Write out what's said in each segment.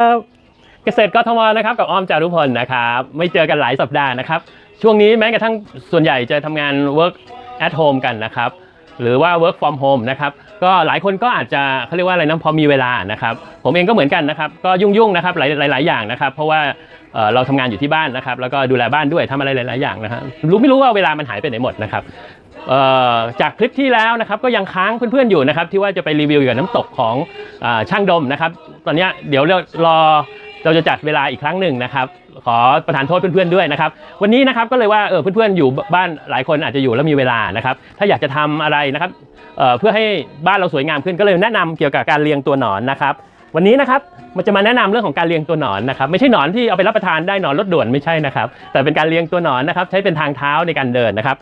ครับเกษตรกทมนะครับกับอ้อมจารุพลนะครับไม่เจอกันหลายสัปดาห์นะครับ ช่วงนี้แม้กระทั่งส่วนใหญ่จะทำงาน work at home กันนะครับ หรือว่า work from home นะครับก็หลายคนก็อาจจะเขาเรียกว่าอะไรนะพอมีเวลานะครับ ผมเองก็เหมือนกันนะครับ ก็ยุ่งๆนะครับหลายหลายๆอย่างนะครับ เพราะว่าเอ่อเราทำงานอยู่ที่บ้านนะครับ แล้วก็ดูแลบ้านด้วยทำอะไรหลายๆอย่างนะครับรู้ไม่รู้ว่าเวลามันหายไปไหนหมดนะครับ จากคลิปที่แล้วนะครับก็ยังค้างเพื่อนๆอยู่นะครับที่ว่าจะไปรีวิวเกี่ยวกับน้ำตกของอช่างดมนะครับ ตอนนี้เดี๋ยวเรารอเราจะจัดเวลาอีกครั้งหนึ่งนะครับ ขอประทานโทษเพื่อนๆด้วยนะครับ วันนี้นะครับก็เลยว่าเออเพื่อนๆอยู่บ้านหลายคนอาจจะอยู่แล้วมีเวลานะครับ ถ้าอยากจะทำอะไรนะครับเเพื่อให้บ้านเราสวยงามขึ้นก็เลยแนะนำเกี่ยวกับการเรียงตัวหนอนนะครับ วันนี้นะครับมันจะมาแนะนำเรื่องของการเรียงตัวหนอนนะครับ ไม่ใช่หนอนที่เอาไปรับประทานได้หนอนรถด่วนไม่ใช่นะครับ แต่เป็นการเรียงตัวหนอนนะครับ ใช้เป็นทางเท้าในการเดินนะครับ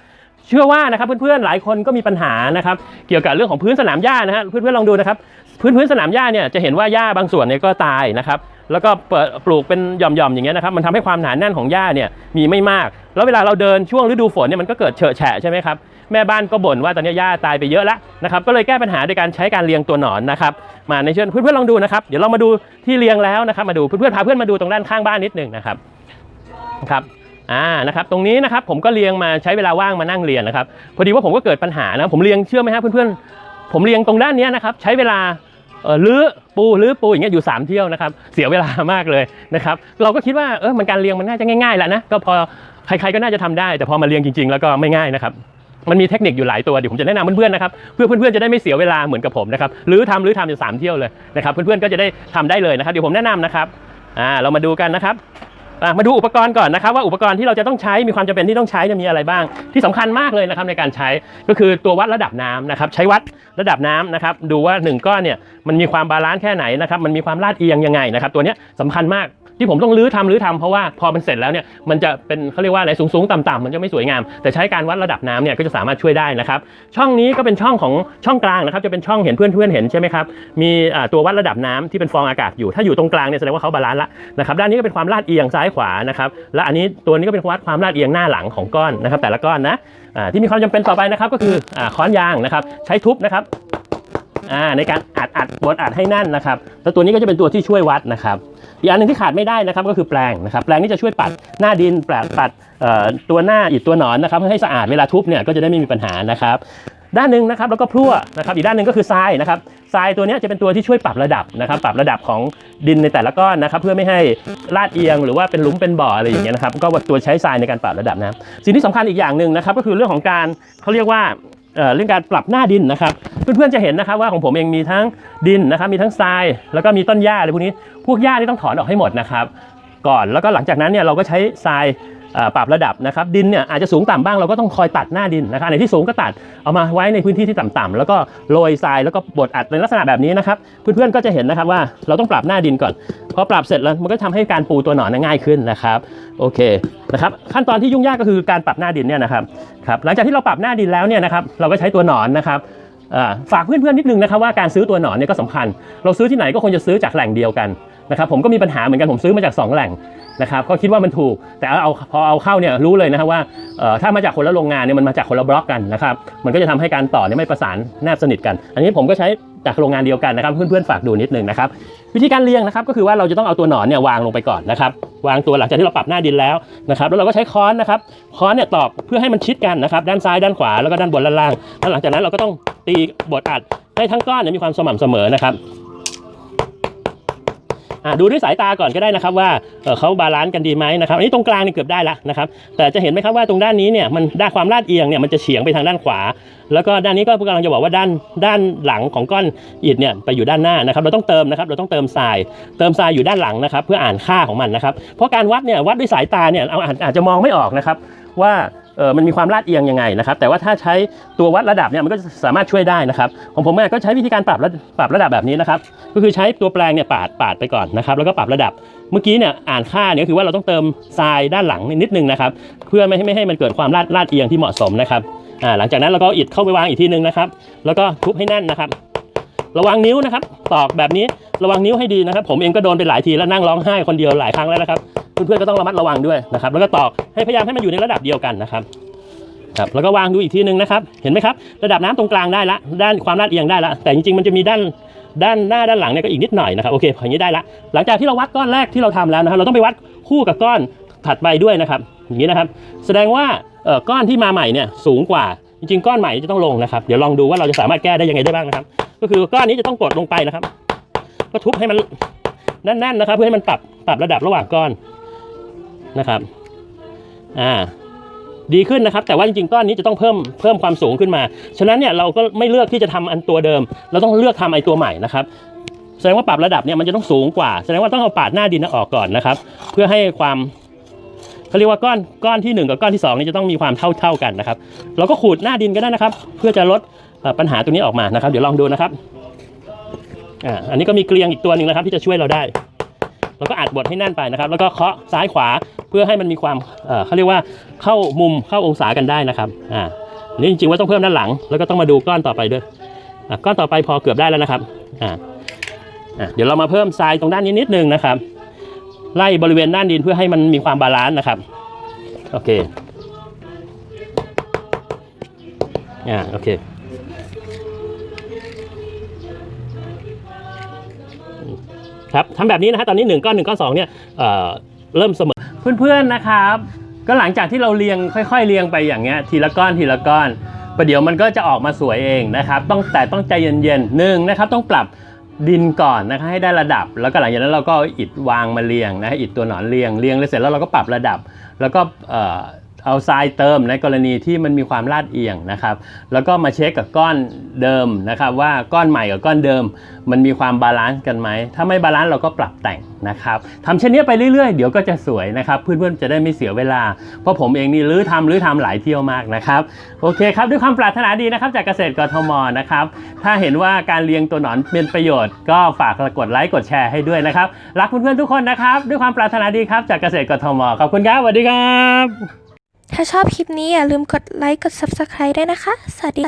เชื่อว่านะครับเพื่อนๆหลายคนก็มีปัญหานะครับเกี่ยวกับเรื่องของพื้นสนามหญ้านะฮะเพื่อนๆลองดูนะครับพื้นพื้นสนามหญ้าเนี่ยจะเห็นว่าหญ้าบางส่วนเนี่ยก็ตายนะครับแล้วก็เปิดปลูกเป็นหย่อมๆอย่างเงี้ยนะครับมันทำให้ความหนาแน่นของหญ้าเนี่ยมีไม่มาก แล้วเวลาเราเดินช่วงฤดูฝนเนี่ยมันก็เกิดเฉอะแฉะใช่ไหมครับแม่บ้านก็บ่นว่าตอนนี้หญ้าตายไปเยอะแล้วนะครับก็เลยแก้ปัญหาโดยการใช้การเรียงตัวหนอนนะครับมาในเชิญเพื่อนๆลองดูนะครับเดี๋ยวเรามาดูที่เรียงแล้วนะครับมาดูเพื่อนๆพาเพื่อนมาดูตรงด้านข้างบ้านนิดหนึ่งนะครับครับ อ่านะครับตรงนี้นะครับผมก็เรียงมาใช้เวลาว่างมานั่งเรียนนะครับพอดีว่าผมก็เกิดปัญหานะผมเรียงเชื่อไหมครับเพื่อนๆผมเรียงตรงด้านนี้นะครับใช้เวลาเออลื้อปูลื้อปูอย่างเงี้ยอยู่ 3 เที่ยวนะครับเสียเวลามากเลยนะครับเราก็คิดว่าเออมันการเรียงมันน่าจะง่ายๆแหละนะก็พอใครๆก็น่าจะทำได้ แต่พอมาเรียงจริง ๆ แล้วก็ไม่ง่ายนะครับมันมีเทคนิคอยู่หลายตัวเดี๋ยวผมจะแนะนำเพื่อนๆนะครับเพื่อเพื่อนๆจะได้ไม่เสียเวลาเหมือนกับผมนะครับหรือทำหรือทำอยู่สามเที่ยวเลยนะครับเพื่อนๆก็จะได้ทำได้เลยนะครับเดี๋ยวผมแนะนำนะครับอ่าเรามาดูกันนะครับ มาดูอุปกรณ์ก่อนนะครับว่าอุปกรณ์ที่เราจะต้องใช้มีความจำเป็นที่ต้องใช้จะมีอะไรบ้าง ที่สำคัญมากเลยนะครับในการใช้ก็คือตัววัดระดับน้ำนะครับใช้วัดระดับน้ำนะครับดูว่า 1 ก้อนเนี่ยมันมีความบาลานซ์แค่ไหนนะครับมันมีความลาดเอียงยังไงนะครับตัวนี้ยสำคัญมาก ที่ผมต้องรื้อทำรื้อทำเพราะว่าพอมันเสร็จแล้วเนี่ยมันจะเป็นเขาเรียกว่าอะไรสูงๆต่ำๆมันจะไม่สวยงาม แต่ใช้การวัดระดับน้ำเนี่ยก็จะสามารถช่วยได้นะครับช่องนี้ก็เป็นช่องของช่องกลางนะครับจะเป็นช่องเห็นเพื่อนๆเห็นใช่ไหมครับมีตัววัดระดับน้ำที่เป็นฟองอากาศอยู่ถ้าอยู่ตรงกลางเนี่ยแสดงว่าเขาบาลานซ์ละนะครับด้านนี้ก็เป็นความลาดเอียงซ้ายขวานะครับและอันนี้ตัวนี้ก็เป็นวัดความลาดเอียงหน้าหลังของก้อนนะครับแต่ละก้อนนะที่มีความจำเป็นต่อไปนะครับก็คืออค้อนยางนะครับใช้ทุบนะครับ อ่าในการอัดอัดบดอัดให้แน่นนะครับแล้วตัวนี้ก็จะเป็นตัวที่ช่วยวัดนะครับอีกอันหนึงที่ขาดไม่ได้นะครับก็คือแปลงนะครับแปลงนี่จะช่วยปัดหน้าดินแปลงปัดตัวหน้าอิฐตัวหนอนนะครับให้สะอาดเวลาทุบเนี่ยก็จะได้ไม่มีปัญหานะครับด้านหนึ่งนะครับแล้วก็พลั่วนะครับอีกด้านหนึ่งก็คือทรายนะครับทรายตัวนี้จะเป็นตัวที่ช่วยปรับระดับนะครับปรับระดับของดินในแต่ละก้อนนะครับเพื่อไม่ให้ลาดเอียงหรือว่าเป็นหลุมเป็นบ่ออะไรอย่างเงี้ยนะครับก็ตัวใช้ทรายในการปรับระดับน้ำสิ่งที่สำคัญอีกอย่างหนึ่งนะครับก็คือเรื่องของการเขาเรียกว่าเรื่องการปรับหน้าดินนะครับ เพื่อนๆจะเห็นนะครับว่าของผมเองมีทั้งดินนะครับมีทั้งทราย แล้วก็มีต้นหญ้าอะไรพวกนี้พวกหญ้านี่ต้องถอนออกให้หมดนะครับ ก่อนแล้วก็หลังจากนั้นเนี่ยเราก็ใช้ทรายปรับระดับนะครับดินเนี่ยอาจจะสูงต่ำบ้างเราก็ต้องคอยตัดหน้าดินนะครับอันไหนที่สูงก็ตัดเอามาไว้ในพื้นที่ที่ต่ำๆแล้วก็โรยทรายแล้วก็บดอัดในลักษณะแบบนี้นะครับเพื่อนๆก็จะเห็นนะครับว่าเราต้องปรับหน้าดินก่อนพอปรับเสร็จแล้วมันก็ทำให้การปูตัวหนอนง่ายขึ้นนะครับโอเคนะครับขั้นตอนที่ยุ่งยากก็คือการปรับหน้าดินเนี่ยนะครับครับหลังจากที่เราปรับหน้าดินแล้วเนี่ยนะครับเราก็ใช้ตัวหนอนนะครับ ฝากเพื่อนๆนิดนึงนะครับว่าการซื้อตัวหนอนเนี่ยก็สำคัญ เราซื้อที่ไหนก็ควรจะซื้อจากแหล่งเดียวกันนะครับผมก็มีปัญหาเหมือนกันผมซื้อมาจาก 2 แหล่งนะครับก็คิดว่ามันถูก แต่เอาพอเอาเข้าเนี่ยรู้เลยนะครับว่าถ้ามาจากคนละโรงงานเนี่ยมันมาจากคนละบล็อกกันนะครับมันก็จะทำให้การต่อเนี่ยไม่ประสานแนบสนิทกัน อันนี้ผมก็ใช้จากโรงงานเดียวกันนะครับเพื่อนๆฝากดูนิดนึงนะครับวิธีการเรียงนะครับก็คือว่าเราจะต้องเอาตัวหนอนเนี่ยวางลงไปก่อนนะครับวางตัวหลังจากที่เราปรับหน้าดินแล้วนะครับแล้วเราก็ใช้ค้อนนะครับค้อนเนี่ยตอกเพื่อให้มันชิดกันนะครับด้านซ้ายด้านขวาแล้วก็ด้านบนด้านล่างแล้วหลังจากนั้นเราก็ต้อง ตีบดอัดให้ทั้งก้อนเนี่ยมีความสม่ำเสมอนะครับอะดูด้วยสายตาก่อนก็ได้นะครับว่าเขาบาลานซ์กันดีไหมนะครับอันนี้ตรงกลางนี่เกือบได้ละนะครับแต่จะเห็นไหมครับว่าตรงด้านนี้เนี่ยมันด้านความลาดเอียงเนี่ยมันจะเฉียงไปทางด้านขวา แล้วก็ด้านนี้ก็กำลังจะบอกว่าด้านด้านหลังของก้อนอิฐเนี่ยไปอยู่ด้านหน้านะครับเราต้องเติมนะครับเราต้องเติมทราย เติมทรายอยู่ด้านหลังนะครับเพื่ออ่านค่าของมันนะครับเพราะการวัดเนี่ยวัดด้วยสายตาเนี่ยเอาอาจจะมองไม่ออกนะครับว่า เออมันมีความลาดเอียงยังไงนะครับ แต่ว่าถ้าใช้ตัววัดระดับเนี่ยมันก็สามารถช่วยได้นะครับ ของผมเนี่ยก็ใช้วิธีการปรับระปรับระดับแบบนี้นะครับ ก็คือใช้ตัวแปลงเนี่ยปาดปาดไปก่อนนะครับ แล้วก็ปรับระดับ เมื่อกี้เนี่ยอ่านค่าเนี่ยก็คือว่าเราต้องเติมทรายด้านหลังนิดนึงนะครับ เพื่อไม่ให้ไม่ให้มันเกิดความลาดลาดเอียงที่เหมาะสมนะครับ อ่า หลังจากนั้นเราก็เอาอิฐเข้าไปวางอีกทีนึงนะครับ แล้วก็ทุบให้แน่นนะครับ ระวังนิ้วนะครับ ตอกแบบนี้ ระวังนิ้วให้ดีนะครับ ผมเองก็โดนไปหลายทีแล้วนั่งร้องไห้คนเดียวหลายครั้งแล้วนะครับเพื่อนๆก็ต้องระมัดระวังด้วยนะครับ แล้วก็ตอกให้พยายามให้มันอยู่ในระดับเดียวกันนะครับครับแล้วก็วางดูอีกทีนึงนะครับ เห็นไหมครับ ระดับน้ำตรงกลางได้ละ ด้านความลาดเอียงได้ละ แต่จริงๆมันจะมีด้านด้านหน้าด้านหลังเนี่ยก็อีกนิดหน่อยนะครับ โอเคอย่างนี้ได้ละ หลังจากที่เราวัดก้อนแรกที่เราทำแล้วนะครับ เราต้องไปวัดคู่กับก้อนถัดไปด้วยนะครับ อย่างนี้นะครับ แสดงว่าเอ่อก้อนที่มาใหม่เนี่ยสูงกว่า จริงๆ ก้อนใหม่จะต้องลงนะครับ เดี๋ยวลองดูว่าเราจะสามารถแก้ได้ยังไงได้บ้างนะครับ ก็คือก้อนนี้จะต้องกดลงไปนะครับ ก็ทุบให้มันแน่นๆนะครับ เพื่อให้มันปรับปรับระดับระหว่างก้อนนะครับอ่าดีขึ้นนะครับ แต่ว่าจริงๆก้อนนี้จะต้องเพิ่มเพิ่มความสูงขึ้นมา ฉะนั้นเนี่ยเราก็ไม่เลือกที่จะทำอันตัวเดิม เราต้องเลือกทำไอตัวใหม่นะครับแสดงว่าปรับระดับเนี่ยมันจะต้องสูงกว่า แสดงว่าต้องเอาปาดหน้าดินออกก่อนนะครับ เพื่อให้ความเขาเรียกว่าก้อนก้อนที่หนึ่งกับก้อนที่สองนี่จะต้องมีความเท่าเท่ากันนะครับ เราก็ขูดหน้าดินก็ได้นะครับ เพื่อจะลดปัญหาตรงนี้ออกมานะครับ เดี๋ยวลองดูนะครับ อ่าอันนี้ก็มีเกลียงอีกตัวหนึ่งนะครับที่จะช่วยเราได้เราก็อัดบดให้แน่นไปนะครับ แล้วก็เคาะซ้ายขวาเพื่อให้มันมีความเอ่อเขาเรียกว่าเข้ามุมเข้าองศากันได้นะครับอ่าอันนี้จริงๆว่าต้องเพิ่มด้านหลัง แล้วก็ต้องมาดูก้อนต่อไปด้วยอะก้อนต่อไปพอเกือบได้แล้วนะครับอ่าอะเดี๋ยวเรามาเพิ่มทรายตรงด้านนี้นิดนึงนะครับ ไล่บริเวณด้านดินเพื่อให้มันมีความบาลานซ์นะครับโอเคอ่าโอเค ครับทำแบบนี้นะฮะตอนนี้1ก้อน1ก้อน2เนี่ยเอ่อเริ่มเสมอเพื่อนๆนะครับ ก็หลังจากที่เราเรียงค่อย ๆ เรียงไปอย่างเงี้ยทีละก้อนทีละก้อนประเดี๋ยวมันก็จะออกมาสวยเองนะครับต้องแต่ต้องใจเย็นๆหนึ่งนะครับต้องปรับดินก่อนนะคะให้ได้ระดับ แล้วก็หลังจากนั้นเราก็เอาอิฐวางมาเรียงนะอิฐตัวหนอนเรียงเรียงเลยเสร็จแล้วเราก็ปรับระดับ แล้วก็ เอาทรายเติมในกรณีที่มันมีความลาดเอียงนะครับ แล้วก็มาเช็คกับก้อนเดิมนะครับ ว่าก้อนใหม่กับก้อนเดิม มันมีความบาลานซ์กันไหม ถ้าไม่บาลานซ์เราก็ปรับแต่งนะครับทำเช่นนี้ไปเรื่อยๆ เดี๋ยวก็จะสวยนะครับเพื่อนๆจะได้ไม่เสียเวลา เพราะผมเองนี่รื้อทำรื้อทำหลายเที่ยวมากนะครับ โอเคครับด้วยความปรารถนาดีนะครับ จากเกษตรกรทมนะครับ ถ้าเห็นว่าการเลี้ยงตัวหนอนเป็นประโยชน์ ก็ฝากกดไลค์กดแชร์ให้ด้วยนะครับ รักเพื่อนๆทุกคนนะครับ ด้วยความปรารถนาดีครับจากเกษตรกรทมขอบคุณครับสวัสดีครับ ถ้าชอบคลิปนี้อย่าลืมกดไลค์ กด Subscribe ด้วยนะคะ สวัสดี